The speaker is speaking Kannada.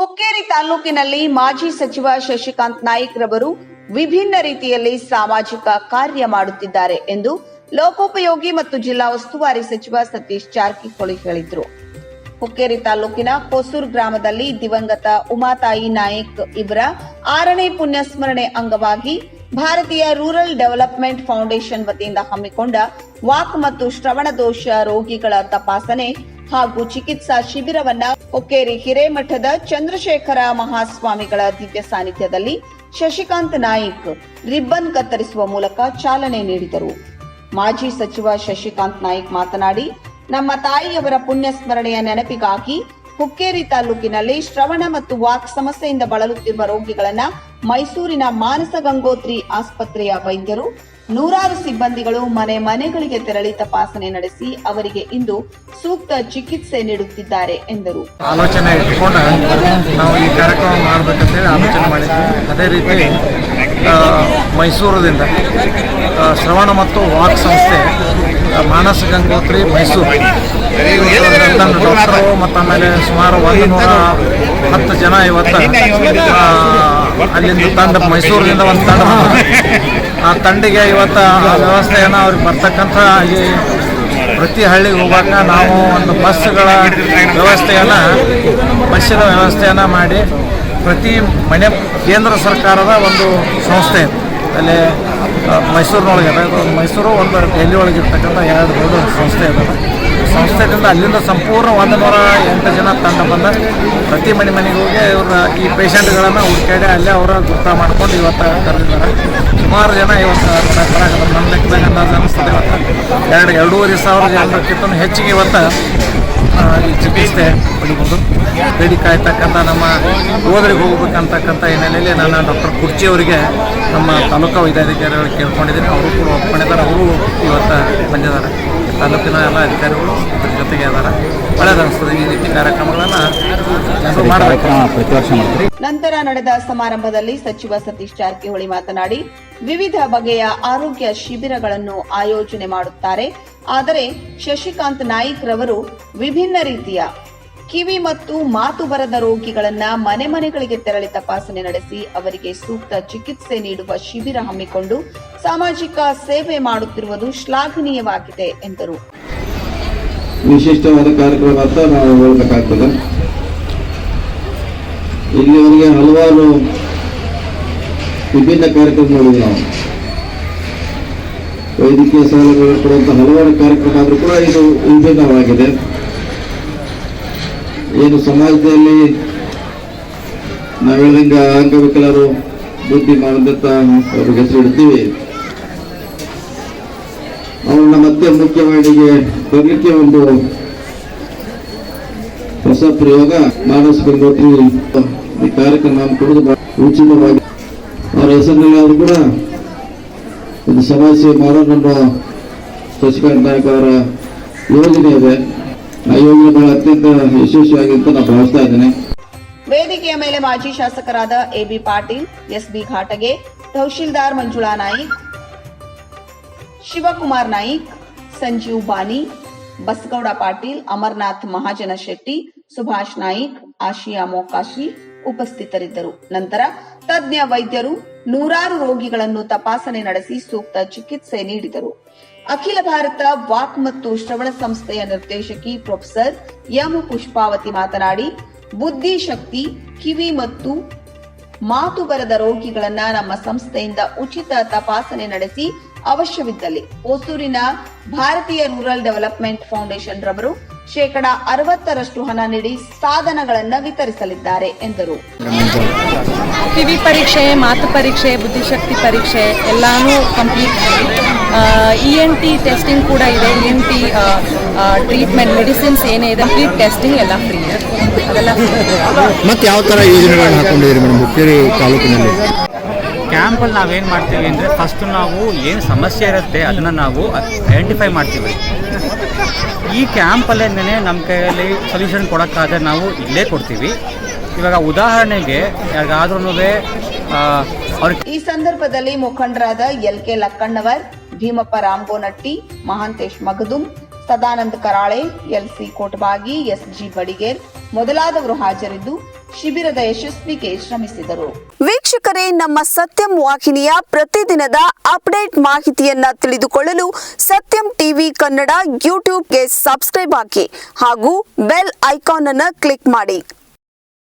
ತಾಲೂಕಿನಲ್ಲಿ ಮಾಜಿ ಸಚಿವ ಶಶಿಕಾಂತ್ ನಾಯ್ಕ್ ರವರು ವಿಭಿನ್ನ ರೀತಿಯಲ್ಲಿ ಸಾಮಾಜಿಕ ಕಾರ್ಯ ಮಾಡುತ್ತಿದ್ದಾರೆ ಎಂದು ಲೋಕೋಪಯೋಗಿ ಮತ್ತು ಜಿಲ್ಲಾ ಉಸ್ತುವಾರಿ ಸಚಿವ ಸತೀಶ್ ಜಾರಕಿಹೊಳಿ ಹೇಳಿದರು. ಹುಕ್ಕೇರಿ ತಾಲೂಕಿನ ಕೊಸೂರ್ ಗ್ರಾಮದಲ್ಲಿ ದಿವಂಗತ ಉಮಾತಾಯಿ ನಾಯಕ್ ಇವರ ಆರನೇ ಪುಣ್ಯಸ್ಮರಣೆ ಅಂಗವಾಗಿ ಭಾರತೀಯ ರೂರಲ್ ಡೆವಲಪ್ಮೆಂಟ್ ಫೌಂಡೇಶನ್ ವತಿಯಿಂದ ಹಮ್ಮಿಕೊಂಡ ವಾಕ್ ಮತ್ತು ಶ್ರವಣ ದೋಷ ರೋಗಿಗಳ ತಪಾಸಣೆ ಹಾಗೂ ಚಿಕಿತ್ಸಾ ಶಿಬಿರವನ್ನ ಹೊಕ್ಕೇರಿ ಹಿರೇಮಠದ ಚಂದ್ರಶೇಖರ ಮಹಾಸ್ವಾಮಿಗಳ ದಿವ್ಯ ಸಾನ್ನಿಧ್ಯದಲ್ಲಿ ಶಶಿಕಾಂತ್ ನಾಯ್ಕ್ ರಿಬ್ಬನ್ ಕತ್ತರಿಸುವ ಮೂಲಕ ಚಾಲನೆ ನೀಡಿದರು. ಮಾಜಿ ಸಚಿವ ಶಶಿಕಾಂತ್ ನಾಯ್ಕ್ ಮಾತನಾಡಿ, ನಮ್ಮ ತಾಯಿಯವರ ಪುಣ್ಯ ಸ್ಮರಣೆಯ ನೆನಪಿಗಾಗಿ ಹುಕ್ಕೇರಿ ತಾಲೂಕಿನಲ್ಲಿ ಶ್ರವಣ ಮತ್ತು ವಾಕ್ ಸಮಸ್ಯೆಯಿಂದ ಬಳಲುತ್ತಿರುವ ರೋಗಿಗಳನ್ನ ಮೈಸೂರಿನ ಮಾನಸ ಗಂಗೋತ್ರಿ ಆಸ್ಪತ್ರೆಯ ವೈದ್ಯರು ನೂರಾರು ಸಿಬ್ಬಂದಿಗಳು ಮನೆ ಮನೆಗಳಿಗೆ ತೆರಳಿ ತಪಾಸಣೆ ನಡೆಸಿ ಅವರಿಗೆ ಇಂದು ಸೂಕ್ತ ಚಿಕಿತ್ಸೆ ನೀಡುತ್ತಿದ್ದಾರೆ ಎಂದರು. ಆಲೋಚನೆ ಇಟ್ಟುಕೊಂಡು ನಾವು ಈ ಕಾರ್ಯಕ್ರಮ ಮಾಡಬೇಕಂತೇಳಿ ಆಲೋಚನೆ ಮಾಡಿದ್ವಿ. ಅದೇ ರೀತಿ ಮೈಸೂರದಿಂದ ಶ್ರವಣ ಮತ್ತು ವಾಕ್ ಸಂಸ್ಥೆ ಮಾನಸ ಗಂಗೋತ್ರಿ ಮೈಸೂರು ಡಾಕ್ಟರು ಮತ್ತು ಆಮೇಲೆ ಸುಮಾರು ಒಂದು ನೂರ ಹತ್ತು ಜನ ಇವತ್ತು ಅಲ್ಲಿಂದ ತಂಡ ಮೈಸೂರಿನಿಂದ ಒಂದು ತಂಡ ಆ ತಂಡಿಗೆ ಇವತ್ತು ವ್ಯವಸ್ಥೆಯನ್ನು ಅವ್ರಿಗೆ ಬರ್ತಕ್ಕಂಥ ಈ ಪ್ರತಿ ಹಳ್ಳಿಗೆ ಹೋಗಾಕ ನಾವು ಒಂದು ಬಸ್ಗಳ ವ್ಯವಸ್ಥೆಯನ್ನು, ಬಸ್ಸಿನ ವ್ಯವಸ್ಥೆಯನ್ನು ಮಾಡಿ ಪ್ರತಿ ಮನೆ ಕೇಂದ್ರ ಸರ್ಕಾರದ ಒಂದು ಸಂಸ್ಥೆ. ಅಲ್ಲಿ ಮೈಸೂರಿನೊಳಗೆ ಮೈಸೂರು, ಒಂದು ಡೆಲ್ಲಿ ಒಳಗೆ ಇರ್ತಕ್ಕಂಥ ಎರಡು ದೊಡ್ಡ ಸಂಸ್ಥೆ ಇದ್ದಾವೆ ಸಂಸ್ಥೆದಿಂದ ಅಲ್ಲಿಂದ ಸಂಪೂರ್ಣ ಒಂದು ನೂರ ಎಂಟು ಜನ ತಂಡ ಬಂದ. ಪ್ರತಿ ಮನೆ ಮನೆಗೆ ಹೋಗಿ ಇವ್ರ ಈ ಪೇಷಂಟ್ಗಳನ್ನು ಹುಡುಕಾಡಿ ಅಲ್ಲೇ ಅವರ ಗುರ್ತ ಮಾಡ್ಕೊಂಡು ಇವತ್ತು ಕರೆದಿದ್ದಾರೆ. ಸುಮಾರು ಜನ ಇವತ್ತು ನನ್ನ ಲೆಕ್ಕದಾಗ ಅಂದಾಜು ಅನ್ನಿಸ್ತದೆ ಇವತ್ತು. ಎರಡು, ಎರಡೂವರೆ ಸಾವಿರ ಜನಕ್ಕಿಂತ ಹೆಚ್ಚಿಗೆ ಇವತ್ತು ಈ ಚಿಕಿತ್ಸೆ ಪಡಿಬೋದು. ಬೇಡಿ ಕಾಯ್ತಕ್ಕಂಥ ನಮ್ಮ ಹೋದರಿಗೆ ಹೋಗ್ಬೇಕಂತಕ್ಕಂಥ ಹಿನ್ನೆಲೆಯಲ್ಲಿ ನಾನು ಡಾಕ್ಟರ್ ಕುರ್ಚಿ ಅವರಿಗೆ ನಮ್ಮ ತಾಲೂಕು ವೈದ್ಯಾಧಿಕಾರಿಗಳು ಕೇಳ್ಕೊಂಡಿದ್ದೀನಿ. ಅವರು ಕೂಡ ಒಪ್ಕೊಂಡಿದ್ದಾರೆ. ಅವರು ಇವತ್ತು ಬಂದಿದ್ದಾರೆ. ತಾಲೂಕಿನ ಎಲ್ಲ ಅಧಿಕಾರಿಗಳು ಇದ್ರ ಜೊತೆಗೆ ಇದ್ದಾರೆ ಒಳ್ಳೆಯದು ಅನಿಸ್ತದೆ ಈ ರೀತಿ ಕಾರ್ಯಕ್ರಮಗಳನ್ನು ನಂತರ ನಡೆದ ಸಮಾರಂಭದಲ್ಲಿ ಸಚಿವ ಸತೀಶ್ ಜಾರಕಿಹೊಳಿ ಮಾತನಾಡಿ ವಿವಿಧ ಬಗೆಯ ಆರೋಗ್ಯ ಶಿಬಿರಗಳನ್ನು ಆಯೋಜನೆ ಮಾಡುತ್ತಾರೆ. ಆದರೆ ಶಶಿಕಾಂತ್ ನಾಯ್ಕ್ ರವರು ವಿಭಿನ್ನ ರೀತಿಯ ಕಿವಿ ಮತ್ತು ಮಾತು ಬರದ ರೋಗಿಗಳನ್ನ ಮನೆ ಮನೆಗಳಿಗೆ ತೆರಳಿ ತಪಾಸಣೆ ನಡೆಸಿ ಅವರಿಗೆ ಸೂಕ್ತ ಚಿಕಿತ್ಸೆ ನೀಡುವ ಶಿಬಿರ ಹಮ್ಮಿಕೊಂಡು ಸಾಮಾಜಿಕ ಸೇವೆ ಮಾಡುತ್ತಿರುವುದು ಶ್ಲಾಘನೀಯವಾಗಿದೆ, ಎಂದರು. ವಿಶಿಷ್ಟವಾದ ಕಾರ್ಯಕ್ರಮ ನಾವು ಹೇಳಬೇಕಾಗ್ತದೆ. ಇಲ್ಲಿವರೆಗೆ ಹಲವಾರು ವಿಭಿನ್ನ ಕಾರ್ಯಕ್ರಮ ನೋಡಿದ್ವಿ ನಾವು. ವೈದ್ಯಕೀಯ ಸೌಲಭ್ಯಗಳು ಕೊಡುವಂತಹ ಹಲವಾರು ಕಾರ್ಯಕ್ರಮ ಆದರೂ ಕೂಡ ಇದು ವಿಭಿನ್ನವಾಗಿದೆ ಏನು ಸಮಾಜದಲ್ಲಿ ನಾವು ಹೇಳಿದಂಗ ಅಂಗವಿಕಲರು ಬುದ್ಧಿ ಮಾಡಿದಂತ ಅವ್ರಿಗೆ ಹೆಸರು ಇಡ್ತೀವಿ. ಅವ್ರನ್ನ ಮತ್ತೆ ಮುಖ್ಯವಾಹಿನಿಗೆ ಬರಲಿಕ್ಕೆ ಒಂದು ಹೊಸ ಪ್ರಯೋಗ ಮಾಡಿಸ್ಕೊಂಡು ಗಂಗೋತ್ರಿ ಈ ಕಾರ್ಯಕ್ರಮ ಕೊಡೋದು ಉಚಿತವಾಗಿ. ಅವರ ಹೆಸರಿನಲ್ಲಿ ಆದರೂ ಕೂಡ ಒಂದು ಸಮಾಜ ಸೇವೆ ಮಾಡೋಣ ಶಶಿಕಾಂತ್ ನಾಯಕ್ ಅವರ ಯೋಜನೆ ಇದೆ. ಆ ಯೋಜನೆ ಬಹಳ ಅತ್ಯಂತ ಯಶಸ್ವಿಯಾಗಿ ಅಂತ ನಾನು ಭಾವಿಸ್ತಾ ಇದ್ದೇನೆ. ವೇದಿಕೆಯ ಮೇಲೆ ಮಾಜಿ ಶಾಸಕರಾದ ಎಬಿ ಪಾಟೀಲ್ ಎಸ್ಬಿ ಘಾಟಗೆ ತಹಶೀಲ್ದಾರ್ ಮಂಜುಳಾ ನಾಯಿಕ್, ಶಿವಕುಮಾರ್ ನಾಯಿಕ್, ಸಂಜೀವ್ ಬಾನಿ, ಬಸಗೌಡ ಪಾಟೀಲ್, ಅಮರನಾಥ್ ಮಹಾಜನ ಶೆಟ್ಟಿ, ಸುಭಾಷ್ ನಾಯಿಕ್, ಆಶಿಯಾ ಮೋಕಾಶಿ ಉಪಸ್ಥಿತರಿದ್ದರು. ನಂತರ ತಜ್ಞ ವೈದ್ಯರು ನೂರಾರು ರೋಗಿಗಳನ್ನು ತಪಾಸಣೆ ನಡೆಸಿ ಸೂಕ್ತ ಚಿಕಿತ್ಸೆ ನೀಡಿದರು. ಅಖಿಲ ಭಾರತ ವಾಕ್ ಮತ್ತು ಶ್ರವಣ ಸಂಸ್ಥೆಯ ನಿರ್ದೇಶಕಿ ಪ್ರೊಫೆಸರ್ ಎಂ ಪುಷ್ಪಾವತಿ ಮಾತನಾಡಿ ಬುದ್ಧಿಶಕ್ತಿ ಕಿವಿ ಮತ್ತು ಮಾತು ಬರದ ರೋಗಿಗಳನ್ನ ನಮ್ಮ ಸಂಸ್ಥೆಯಿಂದ ಉಚಿತ ತಪಾಸಣೆ ನಡೆಸಿ ಅವಶ್ಯವಿದ್ದಲ್ಲಿ. ಹೊಸೂರಿನ ಭಾರತೀಯ ರೂರಲ್ ಡೆವಲಪ್ಮೆಂಟ್ ಫೌಂಡೇಶನ್ ರವರು ಶೇಕಡ ಅರವತ್ತರಷ್ಟು ಹಣ ನೀಡಿ ಸಾಧನಗಳನ್ನು ವಿತರಿಸಲಿದ್ದಾರೆ, ಎಂದರು. ಕಿವಿ ಪರೀಕ್ಷೆ, ಮಾತು ಪರೀಕ್ಷೆ, ಬುದ್ಧಿಶಕ್ತಿ ಪರೀಕ್ಷೆ ಎಲ್ಲಾನು complete E N T testing ಕೂಡ ಇದೆ. E N T treatment medicines ಏನೇ ಇದೆ ಕಂಪ್ಲೀಟ್ ಟೆಸ್ಟಿಂಗ್ ಎಲ್ಲ ಫ್ರೀ ಅದೆಲ್ಲ ಮತ್ತೆ ಯಾವ ಥರ ಯೋಜನೆಗಳನ್ನ ಹಾಕೊಂಡಿದ್ದೀರಿ ಮೇಡಮ್? ಹುಕ್ಕೇರಿ ತಾಲೂಕಿನಲ್ಲಿ? ಕ್ಯಾಂಪಲ್ಲಿ ನಾವೇನು ಮಾಡ್ತೀವಿ ಅಂದರೆ ಫಸ್ಟ್ ನಾವು ಏನು ಸಮಸ್ಯೆ ಇರುತ್ತೆ ಅದನ್ನು ನಾವು ಐಡೆಂಟಿಫೈ ಮಾಡ್ತೀವಿ. ಈ ಕ್ಯಾಂಪಲ್ಲೇನೇ ನಮ್ಮ ಕೈಯಲ್ಲಿ ಸೊಲ್ಯೂಷನ್ ಕೊಡೋಕ್ಕಾದ್ರೆ ನಾವು ಇಲ್ಲೇ ಕೊಡ್ತೀವಿ. ಇವಾಗ ಉದಾಹರಣೆಗೆ ಯಾರಿಗಾದ್ರೂ ಅವ್ರಿಗೆ ಈ ಸಂದರ್ಭದಲ್ಲಿ ಮುಖಂಡರಾದ L K Lakkannavar Bhimappa Ramagonatti Mahantesh Magadum, Sadananda Karale, L C Kotabagi, S G Badiger ಮೊದಲಾದವರು ಹಾಜರಿದ್ದು ಶಿಬಿರದ ಯಶಸ್ವಿಗೆ ಶ್ರಮಿಸಿದರು. ವೀಕ್ಷಕರೇ, ನಮ್ಮ ಸತ್ಯಂ ವಾಹಿನಿಯ ಪ್ರತಿದಿನದ ಅಪ್ಡೇಟ್ ಮಾಹಿತಿಯನ್ನ ತಿಳಿದುಕೊಳ್ಳಲು ಸತ್ಯಂ ಟಿವಿ ಕನ್ನಡ ಯೂಟ್ಯೂಬ್ಗೆ ಸಬ್ಸ್ಕ್ರೈಬ್ ಹಾಕಿ ಹಾಗೂ ಬೆಲ್ ಐಕಾನ್ ಅನ್ನು ಕ್ಲಿಕ್ ಮಾಡಿ.